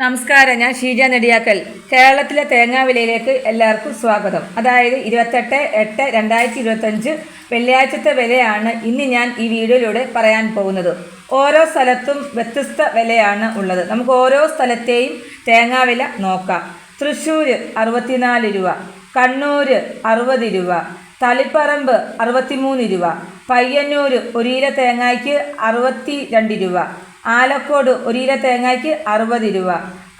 നമസ്കാരം ഞാൻ ഷീജ നെടിയാക്കൽ. കേരളത്തിലെ തേങ്ങാ വിലയിലേക്ക് എല്ലാവർക്കും സ്വാഗതം. അതായത് ഇരുപത്തെട്ട് എട്ട് രണ്ടായിരത്തി ഇരുപത്തഞ്ച് വെള്ളിയാഴ്ചത്തെ വിലയാണ് ഇന്ന് ഞാൻ ഈ വീഡിയോയിലൂടെ പറയാൻ പോകുന്നത്. ഓരോ സ്ഥലത്തും വ്യത്യസ്ത വിലയാണ് ഉള്ളത്. നമുക്ക് ഓരോ സ്ഥലത്തെയും തേങ്ങാ വില നോക്കാം. തൃശ്ശൂർ അറുപത്തിനാല് രൂപ കണ്ണൂർ അറുപത് രൂപ തളിപ്പറമ്പ് അറുപത്തിമൂന്ന് രൂപ പയ്യന്നൂർ ഒരു ഇല തേങ്ങയ്ക്ക് അറുപത്തി രണ്ട് രൂപ ആലക്കോട് ഒരു കിലോ തേങ്ങയ്ക്ക് അറുപത് രൂപ.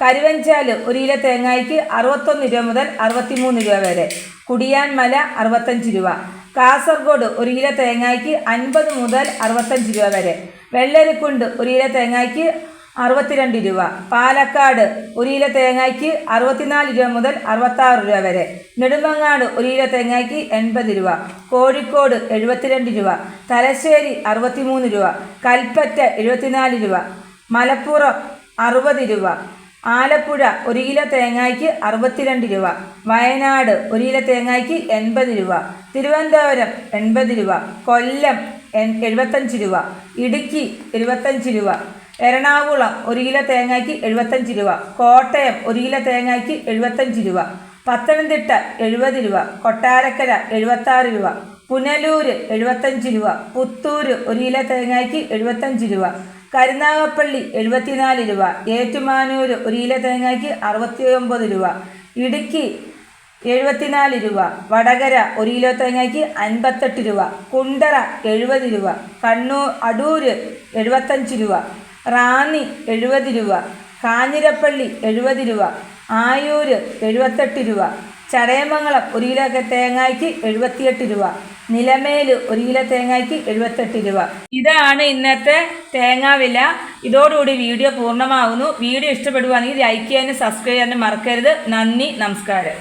കരുവഞ്ചാൽ ഒരു കിലോ തേങ്ങയ്ക്ക് അറുപത്തൊന്ന് രൂപ മുതൽ അറുപത്തിമൂന്ന് രൂപ വരെ. കുടിയാൻമല അറുപത്തഞ്ച് രൂപ. കാസർഗോഡ് ഒരു കിലോ തേങ്ങയ്ക്ക് അൻപത് മുതൽ അറുപത്തഞ്ച് രൂപ വരെ. വെള്ളരിക്കുണ്ട് ഒരു കിലോ തേങ്ങയ്ക്ക് അറുപത്തിരണ്ട് രൂപ. പാലക്കാട് ഒരു കിലോ തേങ്ങയ്ക്ക് അറുപത്തിനാല് രൂപ മുതൽ അറുപത്താറ് രൂപ വരെ. നെടുമങ്ങാട് ഒരു കിലോ തേങ്ങയ്ക്ക് എൺപത് രൂപ. കോഴിക്കോട് എഴുപത്തിരണ്ട് രൂപ. തലശ്ശേരി അറുപത്തിമൂന്ന് രൂപ. കൽപ്പറ്റ എഴുപത്തിനാല് രൂപ. മലപ്പുറം അറുപത് രൂപ. ആലപ്പുഴ ഒരു കിലോ തേങ്ങയ്ക്ക് അറുപത്തിരണ്ട് രൂപ. വയനാട് ഒരു കിലോ തേങ്ങയ്ക്ക് എൺപത് രൂപ. തിരുവനന്തപുരം എൺപത് രൂപ. കൊല്ലം എഴുപത്തഞ്ച് രൂപ. ഇടുക്കി എഴുപത്തഞ്ച് രൂപ. എറണാകുളം ഒരു കിലോ തേങ്ങയ്ക്ക് എഴുപത്തഞ്ച് രൂപ. കോട്ടയം ഒരു കിലോ തേങ്ങയ്ക്ക് എഴുപത്തഞ്ച് രൂപ. പത്തനംതിട്ട എഴുപത് രൂപ. കൊട്ടാരക്കര എഴുപത്താറ് രൂപ. പുനലൂർ എഴുപത്തഞ്ച് രൂപ. പുത്തൂർ ഒരു കിലോ തേങ്ങയ്ക്ക് എഴുപത്തഞ്ച് രൂപ. കരുനാഗപ്പള്ളി എഴുപത്തിനാല് രൂപ. ഏറ്റുമാനൂർ ഒരു കിലോ തേങ്ങയ്ക്ക് അറുപത്തി ഒമ്പത് രൂപ. ഇടുക്കി എഴുപത്തിനാല് രൂപ. വടകര ഒരു കിലോ തേങ്ങയ്ക്ക് അൻപത്തെട്ട് രൂപ. കുണ്ടറ എഴുപത് രൂപ. കണ്ണൂർ അടൂർ എഴുപത്തഞ്ച് രൂപ. റാന്നി എഴുപത് രൂപ കാഞ്ഞിരപ്പള്ളി എഴുപത് രൂപ ആയൂര് എഴുപത്തെട്ട് രൂപ ചടയമംഗലം ഒരു കിലോ തേങ്ങയ്ക്ക് എഴുപത്തിയെട്ട് രൂപ നിലമേൽ ഒരു കിലോ തേങ്ങയ്ക്ക് എഴുപത്തെട്ട് രൂപ. ഇതാണ് ഇന്നത്തെ തേങ്ങാ വില. ഇതോടുകൂടി വീഡിയോ പൂർണമാകുന്നു വീഡിയോ ഇഷ്ടപ്പെടുവാണെങ്കിൽ ലൈക്ക് ചെയ്യാനും സബ്സ്ക്രൈബ് ചെയ്യാനും മറക്കരുത്. നന്ദി നമസ്കാരം.